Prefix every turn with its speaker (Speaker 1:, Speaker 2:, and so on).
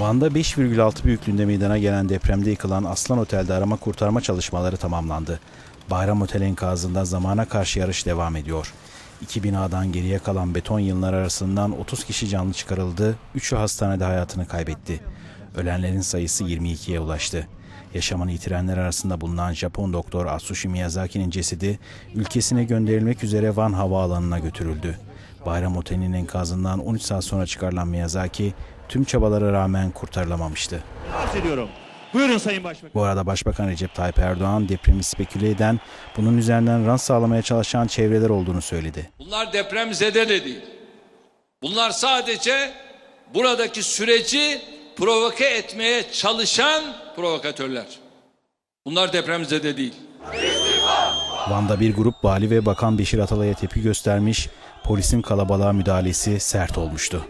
Speaker 1: Van'da 5,6 büyüklüğünde meydana gelen depremde yıkılan Aslan Otel'de arama kurtarma çalışmaları tamamlandı. Bayram Otel enkazında zamana karşı yarış devam ediyor. İki binadan geriye kalan beton yığınlar arasından 30 kişi canlı çıkarıldı, 3'ü hastanede hayatını kaybetti. Ölenlerin sayısı 22'ye ulaştı. Yaşamını yitirenler arasında bulunan Japon doktor Atsushi Miyazaki'nin cesedi ülkesine gönderilmek üzere Van Havaalanı'na götürüldü. Bayram Oteli'nin enkazından 13 saat sonra çıkarılan Miyazaki tüm çabalara rağmen kurtarılamamıştı.
Speaker 2: Arz ediyorum. Buyurun Sayın Başbakan.
Speaker 1: Bu arada Başbakan Recep Tayyip Erdoğan depremi speküle eden, bunun üzerinden rant sağlamaya çalışan çevreler olduğunu söyledi.
Speaker 3: Bunlar depremzede de değil. Bunlar sadece buradaki süreci provoke etmeye çalışan provokatörler. Bunlar depremzede değil.
Speaker 1: Van'da bir grup vali ve bakan Beşir Atalay'a tepki göstermiş, polisin kalabalığa müdahalesi sert olmuştu.